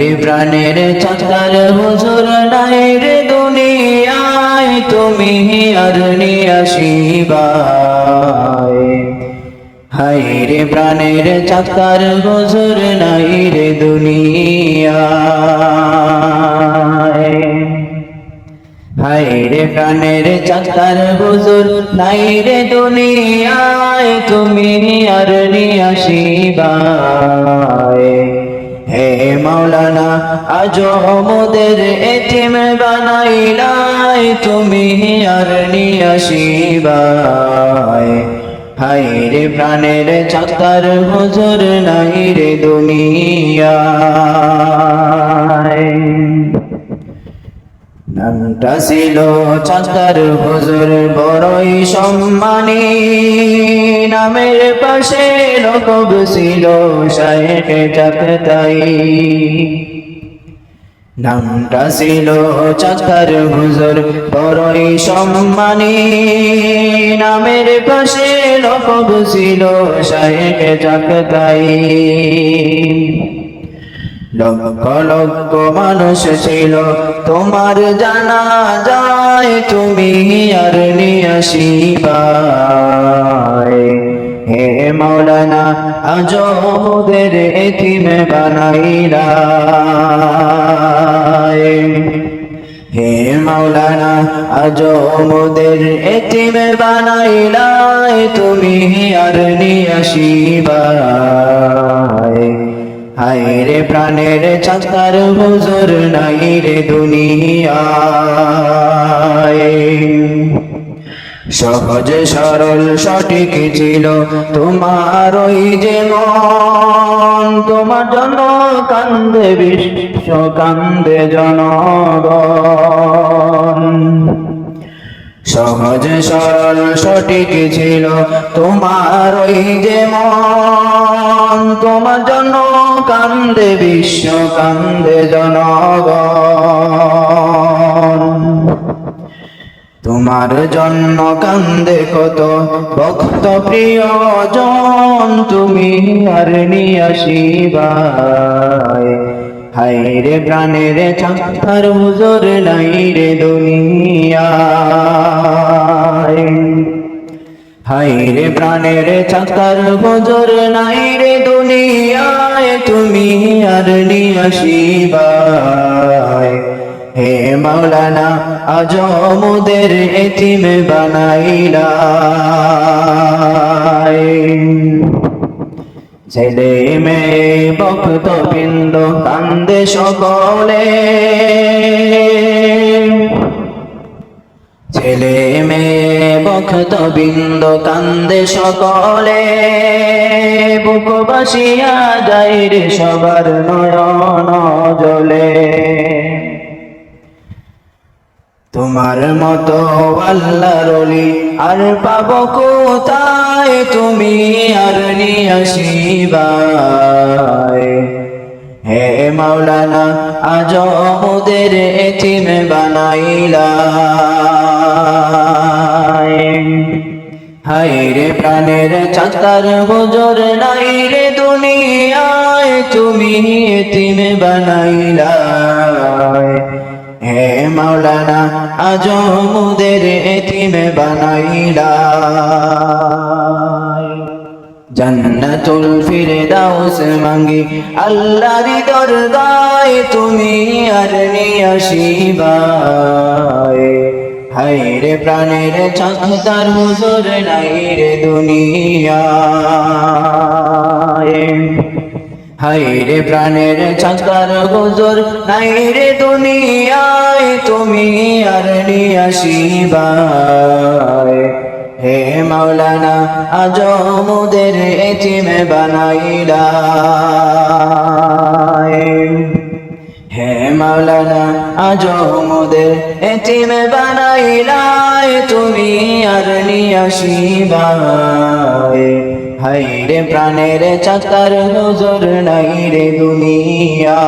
রে প্রাণের চাচার হুজুর নাই রে দুনিয়ায়, তুমি আর নিয়াসিবাই হাই রে প্রাণের চাচার হুজুর নাই রে দুনিয়ায়। হাই রে প্রাণের চাচার হুজুর নাই রে দুনিয়ায়, তুমি আর নিয়াসিবাই হে মাওলানা আজ মোদের এতিম বানাইলাই, তুমি আর নিয়াসিবাই হাই রে প্রাণের চাচার হুজুর নাই রে দুনিয়ায়। নামটা ছিল চাচার হুজুর, বড়ই সম্মানী। নামের পাশে লোকব ছিল শায়েখে চাকতাই নামটা ছিল চাচার হুজুর, বড়ই সম্মানী। নামের পাশে লোকব ছিল শায়েখে চাকতাই লক্ষ লক্ষ মানুষ ছিল, তোমার জানা যায় তুমি আর নিয়াসিবাই হে মৌলানা আজ মোদের এতিম বানাইলা। হে মৌলানা আজ মোদের এতিম বানাইলাই তুমি আর হাই রে প্রাণের চাচার হুজুর নাই রে দুনিয়ায়। সহজ সরল সঠিক ছিল। তোমার ওই যে মন, তোমার জন্য কান্দে বিশ্ব, কান্দে জনগণ। সহজ সরল সঠিক ছিল। তোমার ওই যে মন, তোমার জন্য কান্দে বিশ্ব, কান্দে জনগণ। তোমার জন্য কান্দে কত ভক্ত প্রিয় জন তুমি আর নিয়াসিবাই হাই রে প্রাণের চাঁদার হুজুর নাই রে দুনিয়ায়। হাই রে প্রাণের চাঁদার হুজুর নাই রে দুনিয়ায়, তুমি আর নিয়াসিবাই হে মাওলানা আজ মোদের এতিম বানাইলাই ছেলে, মেয়ে ভক্ত বিন্দ কান্দে সকলে। ছেলে, মেয়ে ভক্ত বিন্দ কান্দে সকলে। বুক বাসিয়া যায় রে সবার নয়ন জলে। তোমার মতো আল্লাহর অলি আর পাব কোথায়? তুমি আর নিয়াসিবাই হে মাওলানা, আজ মোদের এতিম বানাইলা হাই রে প্রাণের চাচার হুজুর নাই রে দুনিয়ায়, তুমি এতিম বানাইলা হে মাওলানা আজ মুদের এতিম বানাইলা। জান্নাতুল ফিরদাউস মাঙ্গি, আল্লাহর দরগায় তুমি আর নিয়াসিবাই হাই প্রাণের চাকতার হুজুর নাই রে হাই রে প্রাণের চাঁদার গুজর, নাই রে দুনিয়ায় তুমি আর নিয়াসিবাই হে মাওলানা আজ মুদের এতিম বানাইলাই। হে মাওলানা আজ মুদের এতিম বানাইলাই, তুমি আর নিয়াসিবাই হাই রে প্রাণের চাকার নজর নাই রে দুনিয়ায়।